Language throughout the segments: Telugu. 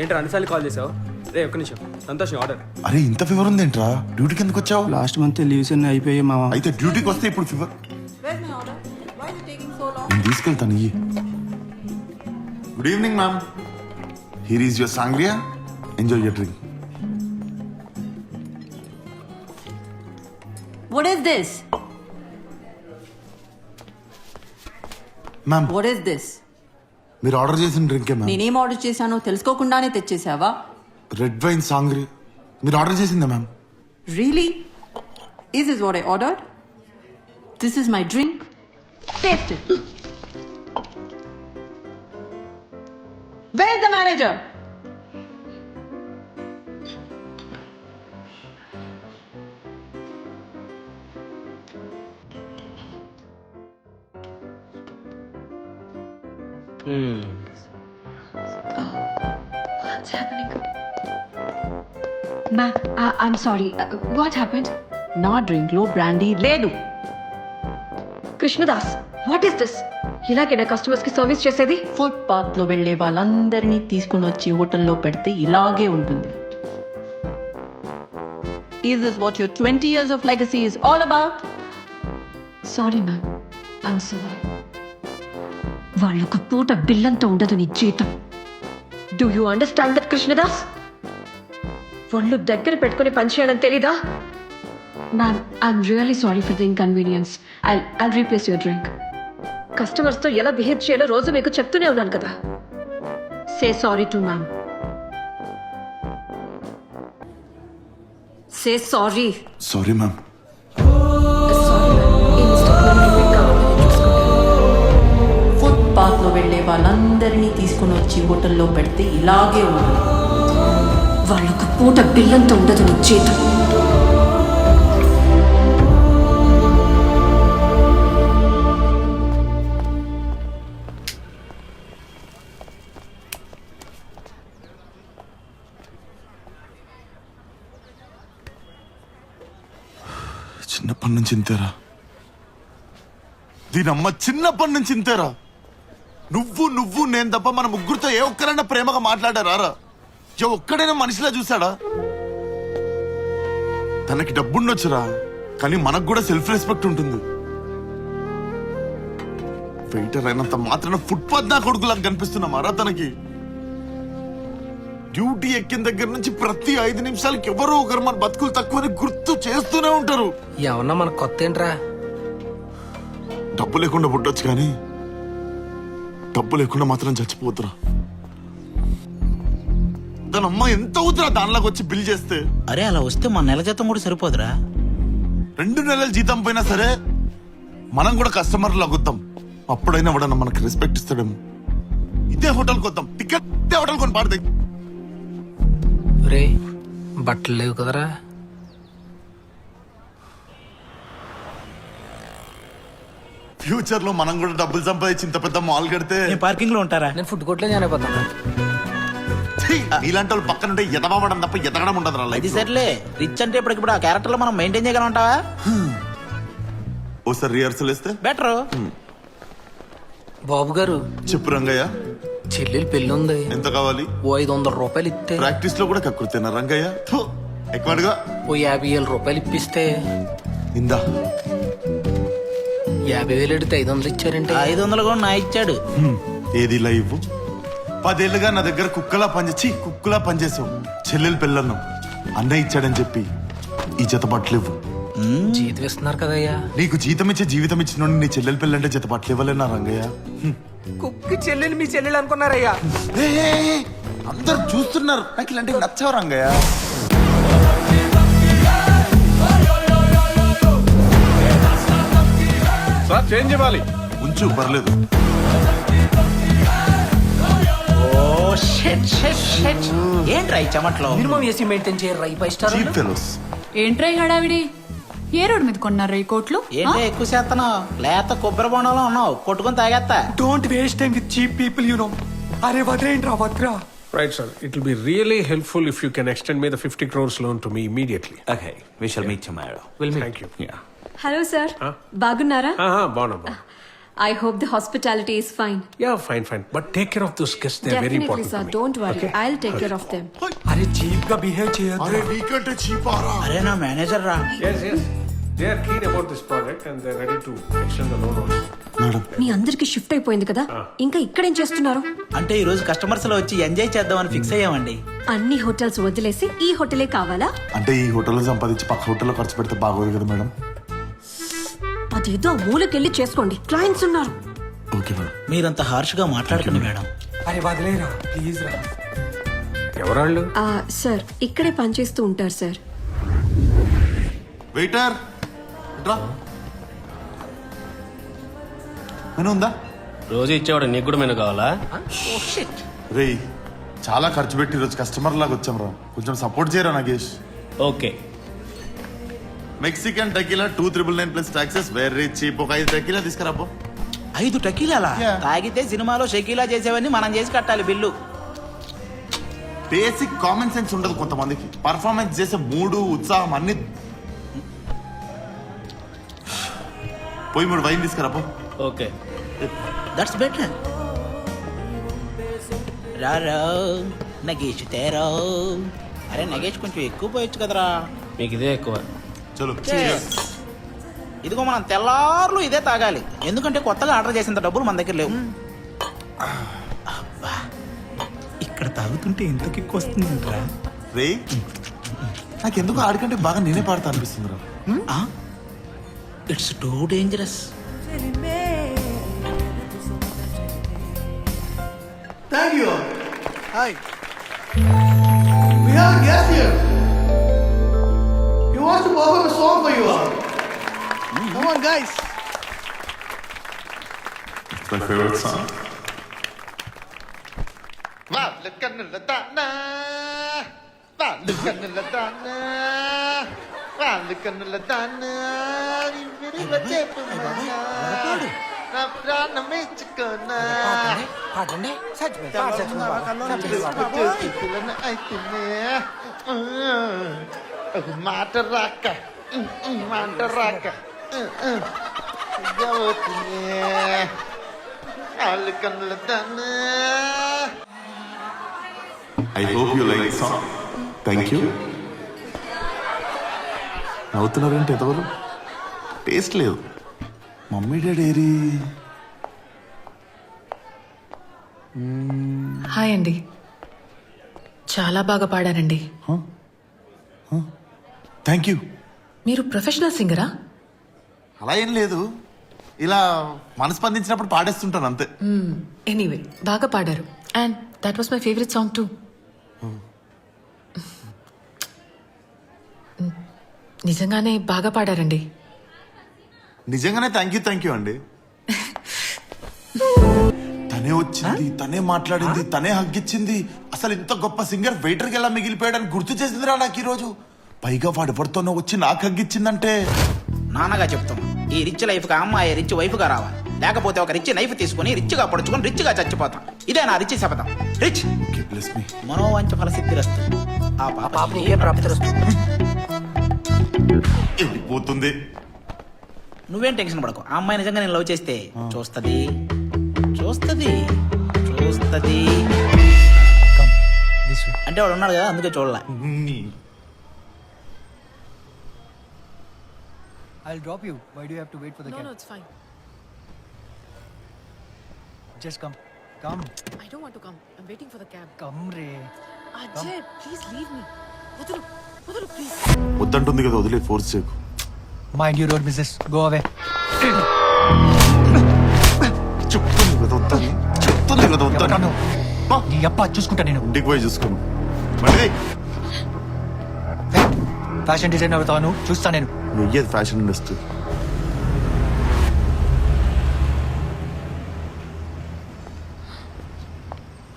ఏంట్రా అన్నిసార్లు కాల్ చేసావు? రే ఒక్క నిమిషం. సంతోష్ ఆర్డర్ అరే ఇంత ఫీవర్ ఉందేంట్రా? డ్యూటీకి ఎందుకు వచ్చావు? లాస్ట్ మంత్ లీవ్స్ అన్ని అయిపోయాయి మామ అయితే డ్యూటీకి వస్తే ఇప్పుడు ఫీవర్? నేను తీసుకెళ్తాను ఇయ్యి. Good evening ma'am here is your sangria enjoy your drink What is this? Ma'am What is this? మీరు ఆర్డర్ చేసిన డ్రింకే మ్యామ్ నేనేం ఆర్డర్ చేశానో తెలుసుకోకుండానే తెచ్చేసావా రెడ్ వైన్ సాంగ్రీ మీరు ఆర్డర్ చేసిందే ma'am really Is this what I ordered? This is my drink. Taste it. Where's the manager? What's happening? Ma, I- I'm sorry. Uh, what happened? నా డ్రింక్లో బ్రాండీ లేదు కృష్ణదాస్ వాట్ ఈస్ దిస్ ఇలాగేనా కస్టమర్స్కి సర్వీస్ చేసేది ఫుట్పాత్లో వెళ్ళే వాళ్ళందరినీ తీసుకుని వచ్చి హోటల్లో పెడితే ఇలాగే ఉంటుంది Is this what your 20 years of legacy is all about? Sorry ma'am I'm sorry వాళ్ళొక పూట బిల్లంతో ఉండదు నీ జీతం. Do you understand that Krishnadas ఒళ్ళు దగ్గర పెట్టుకుని పనిచేయడం తెలీదా? Ma'am I'm really sorry for the inconvenience I I replace your drink కస్టమర్స్తో ఎలా బిహేవ్ చేయాలో రోజు మీకు చెప్తూనే ఉన్నాను కదా. Say sorry to ma'am Say sorry. Sorry ma'am వెళ్ళే వాళ్ళందరినీ తీసుకుని వచ్చి హోటల్లో పెడితే ఇలాగే ఉంటుంది. వాళ్ళొక పూట బిల్లంత ఉండదు నీ చిన్నప్పటి నుంచి ఇంతేరా. దీనమ్మ చిన్నప్పటి నుంచి ఇంతేరా. నువ్వు నువ్వు నేను తప్ప మన ముగ్గురితో ఏ ఒక్కరైనా ప్రేమగా మాట్లాడారా? ఏ ఒక్కడైనా మనిషిలా చూసాడా తనకి డబ్బుండొచ్చురా కానీ మనకు కూడా సెల్ఫ్ రెస్పెక్ట్ ఉంటుంది. వెయిటర్ అయినంత మాత్రాన ఫుట్పాత్ నా కొడుకులా కనిపిస్తున్నామారా తనకి? డ్యూటీ ఎక్కిన దగ్గర నుంచి ప్రతి ఐదు నిమిషాలకి ఎవరో ఒకరు మన బతుకులు తక్కువని గుర్తు చేస్తూనే ఉంటారు. ఏమన్నా మనకు కొత్త ఏంట్రా? డబ్బు లేకుండా పుట్టొచ్చు కానీ డబ్బు లేకుండా మాత్రం చచ్చిపోతురా. తన అమ్మ ఎంత అవుతురా దానిలోకి వచ్చి బిల్ చేస్తే? అరే అలా వస్తే మన నెల జీతం కూడా సరిపోదురా. రెండు నెలల జీతం పోయినా సరే మనం కూడా కస్టమర్లు అగుద్దాం. అప్పుడైనా ఎవడన్నా మనకి రెస్పెక్ట్ ఇస్తాడేమో. ఇదే హోటల్కి వద్దాం టికెట్ ఇదే హోటల్ కొని పాడతాయి రే బట్టలు లేవు కదరా. ఫ్యూచర్లో మనం కూడా డబ్బులు సంపాదించి ఇంత పెద్ద మాల్ కడితే నేను పార్కింగ్లో ఉంటారా? నేను ఫుడ్ కోర్ట్లో జాయిన్ అయిపోతాను. ఛీ, నీలాంటి వాళ్ళు పక్కన ఉంటే ఎదవడం తప్ప ఎదగడం ఉండదు రా అది లైఫ్ సర్లే. రిచ్ అంటే ఇప్పటికిప్పుడు ఆ క్యారెక్టర్లో మనం మెయింటైన్ చేయగలం ఉంటావా ఓసారి రిహర్సల్ వేస్తే? బెటర్. బాబు గారు చెప్పు రంగయ్య. చెల్లెలు పెళ్ళి ఉంది. ఎంత కావాలి? ఓ ఐదు వందల రూపాయలు ఇస్తే ప్రాక్టీస్లో కూడా కక్కుర్తేనా రంగయ్య? థు, ఎక్కువ అడుగా. ఓ యాభై వేల రూపాయలు ఇప్పిస్తే. ఇందా. యాభై వేలు ఎడితే ఐదు వందలు ఇచ్చారంటే? ఐదు వందలు కూడా నా ఇచ్చాడు. ఏది లైవ్ పదేళ్ళుగా నా దగ్గర కుక్కలా పనిచేసి కుక్కలా పనిచేసావు చెల్లెలు పెళ్ళన్నాం. అన్నయ్య ఇచ్చాడని చెప్పి ఈ జత బట్టలు ఇవ్వు జీతం ఇస్తున్నారు కదయ్యా. నీకు జీతం ఇచ్చే జీవితం ఇచ్చిన నీ చెల్లెలు బట్టలు ఇవ్వలేనా రంగయ్య. కుక్కి చెల్లెలు మీ చెల్లెలు అనుకున్నారయ్యా. అందరు చూస్తున్నారు. నాకు ఇలాంటివి నచ్చవు రంగయ్య. చేంజ్ ఇవ్వాలి. ఉంచు పర్లేదు. ఓ షెట్ షెట్ షెట్. ఏంట్రా ఈ చెమట్లో? మినిమం ఏసీ మెయింటైన్ చేయరు ఈ ఫైవ్ స్టార్ చీప్ ఫెలోస్. ఏంట్రా ఈ హడావిడి? ఏ రోడ్ మీద కొన్నారా ఈ కోట్లు? ఏంటో ఎక్కువ చేస్తాను లేత కొబ్బరి బొండంలో ఉన్నావు కొట్టుకొని తాగేస్తా don't waste time with cheap people you know అరే వద్రేంట్రా వద్రా right sir it will be really helpful if you can extend me the fifty crores loan to me immediately Okay, we shall meet tomorrow. Will me thank you hello sir బాగున్నారా బాగున్నా I hope the hospitality is fine. Yeah, fine, fine. But take care of those guests. They're very Definitely, important sir. to me. Don't worry. Okay? I'll take care of them. అరే చీప్గా బిహేవ్ చేయొద్దు అరే నీకంటే చీపారా అరే నా మేనేజర్ రా Yes, yes. They are keen about this project and they're ready to extend the loan also. Madam మీ అందరికి షిఫ్ట్ అయిపోయింది కదా ఇంకా ఇక్కడేం చేస్తున్నారు అంటే ఈ రోజు కస్టమర్స్లో వచ్చి ఎంజాయ్ చేద్దామని ఫిక్స్ అయ్యామండి అన్ని హోటల్స్ వదిలేసి ఈ హోటలే కావాలా అంటే ఈ హోటల్లో సంపాదించి పక్క హోటల్లో ఖర్చు పెడితే బాగోదు కదా మేడం అదేదో మూలకెళ్ళి చేసుకోండి. క్లయింట్స్ ఉన్నారు. Okay madam. మీరంత హార్ష్గా మాట్లాడకండి మేడం. అరే వదిలేరా? ప్లీజ్ రా. ఎవరాళ్ళు? ఆ, సార్ ఇక్కడే పనిచేస్తూ ఉంటారు సార్. వెయిటర్ రా మెను ఉందా? రోజు ఇచ్చేవాడు నీకు కూడా మెను కావాలా? రే చాలా ఖర్చు పెట్టి ఈరోజు కస్టమర్ లాగా వచ్చాం రా. కొంచెం సపోర్ట్ చేయరా Nagesh? Okay Mexican tequila two triple nine plus taxes very cheap. ఒక ఐదు టెకీలా తీసుకురాపో. ఐదు టకీలాలా Yeah. తాగితే సినిమాలో షకీలా చేసేవన్నీ మనం చేసి కట్టాలి బిల్లు. బేసిక్ కామన్ సెన్స్ ఉండదు కొంతమందికి. పర్ఫార్మెన్స్ చేసే మూడు ఉత్సాహం అన్ని. పోయి మూడు వైన్ తీసుకురాపో. ఓకే. దట్స్ బెటర్ రారా నగేష్ తేరా. అరే నగేష్ కొంచెం ఎక్కువ పోయొచ్చు కదరా. మీకు ఇదే ఎక్కువ. చలో. ఇదిగో మనం తెల్లార్లు ఇదే తాగాలి. ఎందుకంటే కొత్తగా ఆర్డర్ చేసేంత డబ్బులు మన దగ్గర లేవు. అబ్బా. ఇక్కడ తాగుతుంటే ఎంత కిక్ వస్తుందంటరా. రే నాకెందుకు ఆడికంటే బాగా నేనే పాడతా అనిపిస్తుంది రా. It's too dangerous Thank you. Hi. We have a guest here. to perform a song for you all. Come on, guys. My favourite song వాళ్ళు కన్నుల దానా మాట రాక మాట రాక I hope you like song thank you నవ్వుతున్నారేంటి ఎంతవరకు టేస్ట్ లేదు మమ్మీ డాడీ ఏరి హాయ్ అండి చాలా బాగా పాడారండి థ్యాంక్ యూ మీరు ప్రొఫెషనల్ సింగరా? అలా ఏం లేదు. ఇలా మనస్పందించినప్పుడు పాడేస్తుంటాను అంతే. ఎనీవే బాగా పాడారు. And that was my favourite song too నిజంగానే బాగా పాడారండి. నిజంగానే థ్యాంక్ యూ థ్యాంక్ యూ అండి. తనే వచ్చింది తనే మాట్లాడింది తనే హగ్గిచ్చింది. అసలు ఇంత గొప్ప సింగర్ వెయిటర్కి ఎలా మిగిలిపోయాడని గుర్తు చేసిందిరా నాకు ఈరోజు. పైగా వాడు ఎవరితోనో వచ్చి నాకు హగ్గిచ్చిందంటే నాన్నగా చెప్తాం. ఈ రిచ్ లైఫ్కి అమ్మాయి రిచ్ వైఫ్గా రావాలి. లేకపోతే ఒక రిచ్ నైఫ్ తీసుకుని రిచ్గా పడుచుకొని రిచ్గా చచ్చిపోతాం. ఇదే నా రిచ్ శపథం. రిచ్! మనోవంచ ఫలసిద్ధి రస్తు. ఆ పాప ప్రాప్తి పోతుంది నువ్వేం టెన్షన్ పడకు. ఆ అమ్మాయి నిజంగా నేను లవ్ చేస్తే చూస్తది. చూస్తది. చూస్తది. అంటే వాడు ఉన్నాడు కదా అందుకే చూడలే. I'll drop you. Why do you have to wait for the cab? It's fine Just come. Come. I don't want to come I'm waiting for the cab Come, Ray. Ajay please leave me వదులు వదులు ప్లీజ్ వద్దంటుంది కదా వదిలే ఫోర్స్ చేయకు Mind your road business. Go away. చెప్తుంది కదా వద్దని చెప్తుంది కదా? వద్దని నీ అప్ప చూసుకుంటా నేను ఇంటికి పోయి చూసుకోను మళ్ళీ ఫ్యాషన్ డిజైన్ అవుతావు నువ్వు చూస్తా నేను వెయ్యేది fashion industry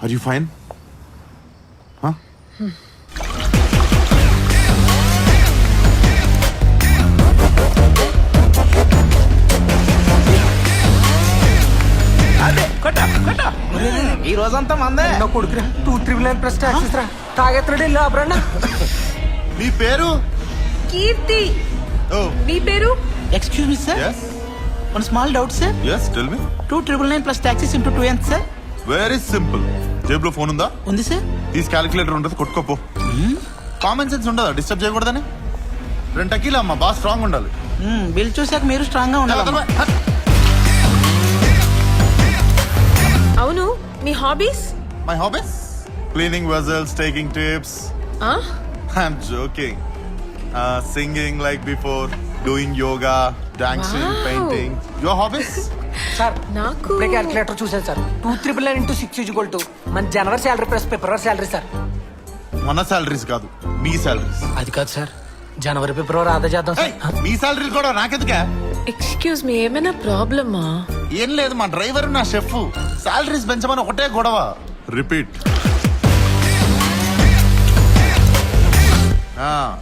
are you fine ఈ రోజంతా మందే. నా కొడుకురా two triple nine plus taxes రా. తాగెత్తడే లాభరన్నా మీ పేరు? కీర్తి. మీ పేరు? Excuse me sir one small doubt sir yes tell me two triple nine plus taxes into two ఎంత సార్ వెరీ సింపుల్ జేబులో ఫోన్ ఉందా? ఉంది సార్ తీసి క్యాలిక్యులేటర్ ఉంటుంది కొట్టుకోపో. కామన్ సెన్స్ ఉండదా డిస్టర్బ్ చేయకూడదని? రెండు టకీలా అమ్మా బాగా స్ట్రాంగ్ ఉండాలి. బిల్ చూసాక మీరు స్ట్రాంగ్గా ఉండాలి అవును మీ hobbies my hobbies cleaning vessels taking tips I'm joking singing like before doing yoga dancing painting your hobbies sir నాకు ఇప్పుడే క్యాల్కులేటర్ చూసాను sir two triple nine into six equal to మన జనవరి శాలరీ ప్లస్ ఫిబ్రవరి శాలరీ సార్ మన సాలరీస్ కాదు మీ సాలరీస్ అది కాదు సార్ జనవరి ఫిబ్రవరి ఆదా చేద్దాం సార్ మీ సాలరీలు కూడా నాకెందుకే? ఎక్స్క్యూజ్ మీ ఏమైనా ప్రాబ్లమా ఏం లేదు మా డ్రైవర్ నా షెఫ్ సాలరీస్ పెంచమని ఒకటే గొడవ. రిపీట్